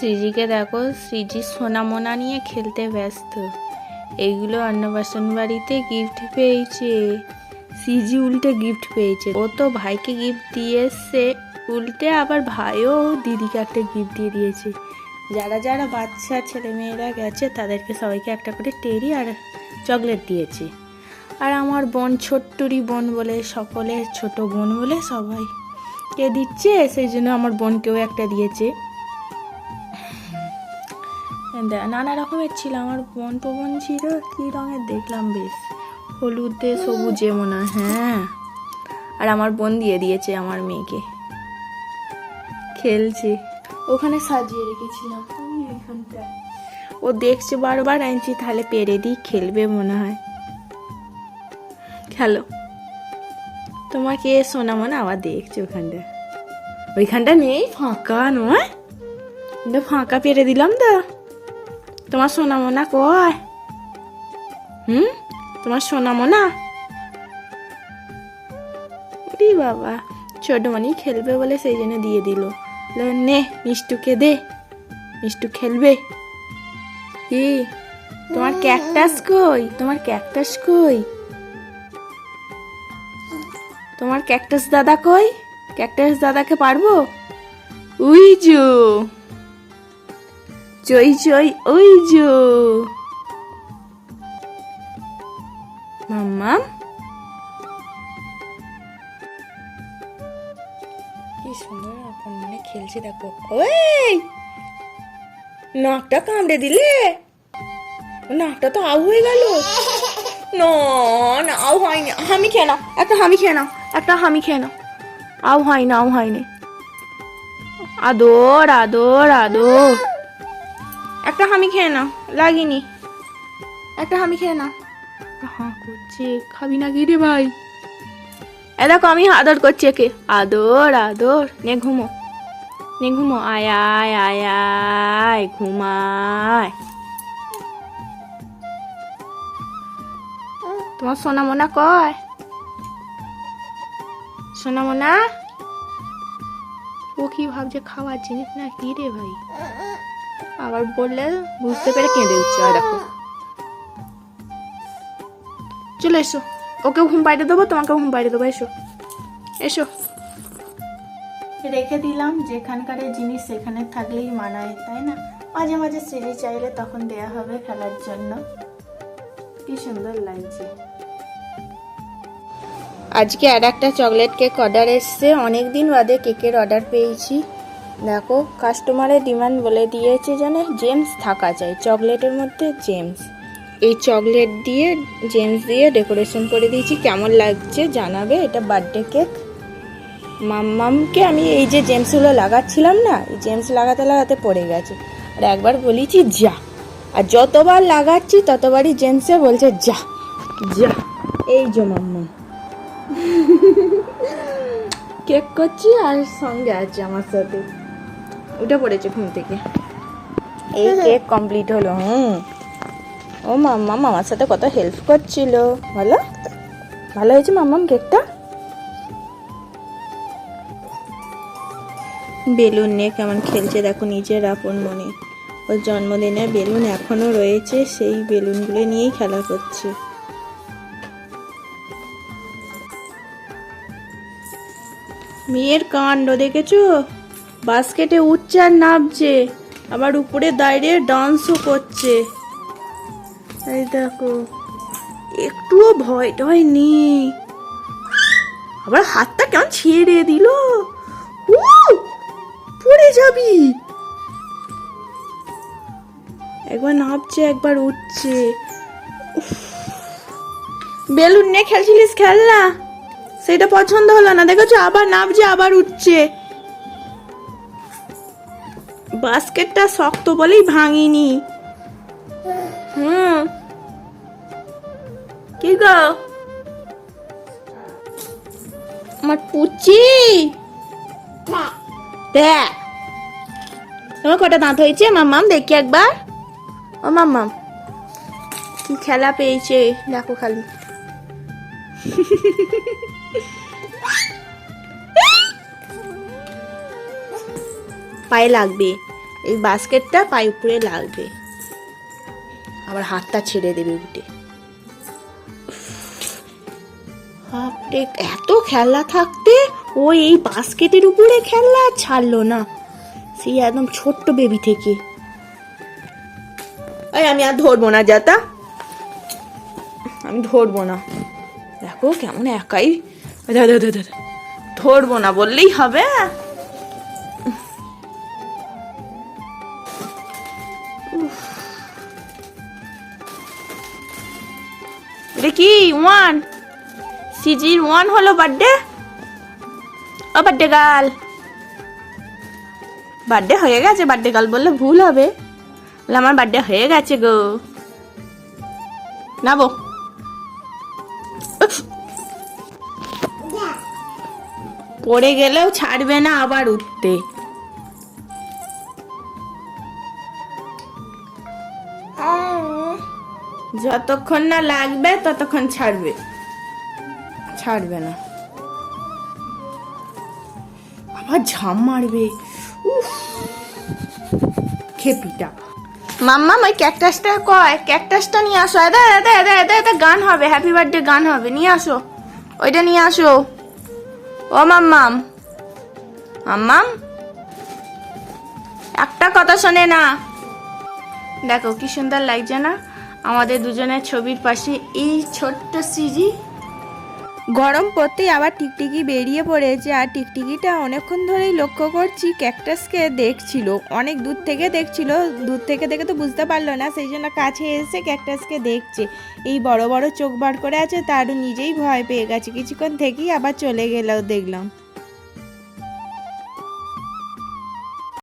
সৃজিকে দেখো সৃজি সোনা মোনা নিয়ে খেলতে ব্যস্ত। এইগুলো অন্নপ্রাশন বাড়িতে গিফট পেয়েছে। সিজি উল্টে গিফট পেয়েছে। ও তো ভাইকে গিফট দিয়ে এসছে উল্টে আবার ভাইও দিদিকে একটা গিফট দিয়ে দিয়েছে। যারা যারা বাচ্চা ছেলে মেয়েরা গেছে, তাদেরকে সবাইকে একটা করে টেরি আর চকলেট দিয়েছে। আর আমার বোন, ছোট্টুরি বোন বলে, সকলে ছোট বোন বলে সবাই কে দিচ্ছে, সেই জন্য আমার বোনকেও একটা দিয়েছে। নানা রকমের ছিল। আমার বোন টোবন ছিল, কী রঙের দেখলাম বেশ। হলুদে, সবুজে মনে হয় আর আমার বোন দিয়ে দিয়েছে আমার মেয়েকে। খেলছে। ওখানে সাজিয়ে রেখেছিলাম। ও দেখছে বারবার আনছি তাহলে পেরে দিই খেলবে মনে হয়। খেলো। তোমাকে শোনা মনে আবার দেখছে ওখানটা ওইখানটা নেই, ফাঁকা নয়। ফাঁকা পেরে দিলাম তো। তোমার সোনা মোনা কয় হুম? তোমার সোনা মোনা ওরে বাবা ছোট মানি খেলবে বলে সেই জন্য দিয়ে দিল। নে মিষ্টুকে দে। মিষ্টু খেলবে। কি? তোমার ক্যাকটাস কই? তোমার ক্যাকটাস কই? তোমার ক্যাকটাস দাদা কই? ক্যাকটাস দাদাকে পারব? উই জো চই চই, ওই জো কি সুন্দর আপন মনে খেলছে, দেখো। ওই! নাকটা কামড়ে দিলে। নাকটা তো আউ হয়ে গেল। না না, আউ হয়নি। হামি খেয়ে নাও। একটা হামি খেয়ে নাও। একটা হামি খেয়ে নাও। আউ না আউ হয়নি। আদর আদর আদর। একটা হামি খেয়ে নাও লাগিনি। একটা হামি খেয়ে নাও। হ্যাঁ করছে খাবি না রে ভাই? এ দেখো আমি আদর করছি একে। আদর আদর নে ঘুমো। নে ঘুমো আয় আয় আয় আয় ঘুমায়। তোমার সোনা মোনা কয়? সোনা মোনা ও কি ভাবছে খাওয়ার জিনিস না কি রে ভাই? আবার বললে বুঝতে পেরে কেঁদে উঠছে আর দেখো। চলে এসো। ওকে ঘুম পাইতে দেবো তোমাকে ঘুম পাইতে দেবো এসো। এসো। রেখে দিলাম যেখানকার জিনিস সেখানে থাকলেই মানায় তাই না? মাঝে মাঝে সিঁড়ি চাইলে তখন দেয়া হবে খেলার জন্য। কি সুন্দর লাগছে। আজকে আর একটা চকলেট কেক অর্ডার এসছে। অনেক দিন বাদে কেকের অর্ডার পেয়েছি। দেখো কাস্টমারের ডিমান্ড বলে দিয়েছে জানে জেমস থাকা চাই চকলেটের মধ্যে জেমস এই চকলেট দিয়ে জেমস দিয়ে ডেকোরেশন করে দিয়েছি, কেমন লাগছে জানাবে? এটা বার্থডে কেক মাম্মামকে আমি এই যে জেমসগুলো লাগাচ্ছিলাম না, এই জেমস লাগাতে লাগাতে পড়ে গেছে। আর একবার বলেছি, যা। আর যতবার লাগাচ্ছি, ততবারই জেমসে বলছে, যা। যা। এই যে মাম্মা। কেক করছি আর সঙ্গে আছে আমার সাথে। উঠে পড়েছে ঘুম থেকে। এই কেক কমপ্লিট হলো, হুম। ও মাম্মা, মামার সাথে কত হেল্প করছিল ভালো ভালো হয়েছে মাম্মাম কেকটা? বেলুন নিয়ে কেমন খেলছে দেখো নিজের আপন মনে। ওর জন্মদিনে বেলুন এখনও রয়েছে, সেই বেলুনগুলো নিয়েই খেলা করছে। মেয়ের কাণ্ড দেখেছ? বাস্কেটে উঠছে আর নামছে। আবার উপরে দাঁড়িয়ে ডান্সও করছে। এই দেখো, একটুও ভয় টয় নেই। আবার হাতটা কেমন ছেড়ে দিল! পড়ে যাবি। একবার নামছে, একবার উঠছে। বেলুন নিয়ে খেলছিলিস খেল না সেটা পছন্দ হলো না। দেখেছ, আবার নামছে, আবার উঠছে। বাস্কেটটা শক্ত বলেই ভাঙিনি। হুম। কি গো? আমার পুচি? দেখ। তোমার কটা দাঁত হয়েছে? মাম্মাম দেখি একবার। ও মাম্মাম কি খেলা পেয়েছে? দেখো খালি। পায়ে লাগবে। এই বাস্কেটটা পায়ে উপরে লাগবে। আবার হাতটা ছেড়ে দেবে উঠে এত খেলা থাকতে ও এই বাস্কেটের উপরে খেলা ছাড়লো না। সেই একদম ছোট্ট বেবি থেকে। আমি আর ধরবো না যাতা আমি ধরবো না। দেখো কেমন একাই। ধরবো না, বললেই হবে। এটা কি? ওয়ান সিজির ওয়ান হলো বার্থডে ও বার্থডে গার্ল বার্থডে হয়ে গেছে বার্থডে গার্ল বললে ভুল হবে। আমার বার্থডে হয়ে গেছে গো। নাবো। পড়ে গেলেও ছাড়বে না আবার উঠতে। যতক্ষণ না লাগবে, ততক্ষণ ছাড়বে। ছাড়বে না। আবার ঝাম মারবে। খেপিটা। মাম্মা, ওই ক্যাকটাসটা কয়? ক্যাকটাসটা নিয়ে আসো। এদা এদা এদা এদা এদা গান হবে। হ্যাপি বার্থডে গান হবে। নিয়ে আসো। ওইটা নিয়ে আসো। ও মাম্মাম। মাম্মাম? একটা কথা শোনে না। দেখো, কি সুন্দর লাগছে না? আমাদের দুজনের ছবির পাশে এই ছোট্ট সিজি গরম পড়তেই আবার টিকটিকি বেরিয়ে পড়েছে আর টিকটিকিটা অনেকক্ষণ ধরেই লক্ষ্য করছি ক্যাকটাসকে দেখছিল। অনেক দূর থেকে দেখছিল। দূর থেকে দেখে তো বুঝতে পারল না, সেই জন্য কাছে এসে ক্যাকটাসকে দেখছে। এই বড় বড় চোখ বার করে আছে, তারও নিজেই ভয় পেয়ে গেছে। কিছুক্ষণ থেকেই আবার চলে গেলেও দেখলাম।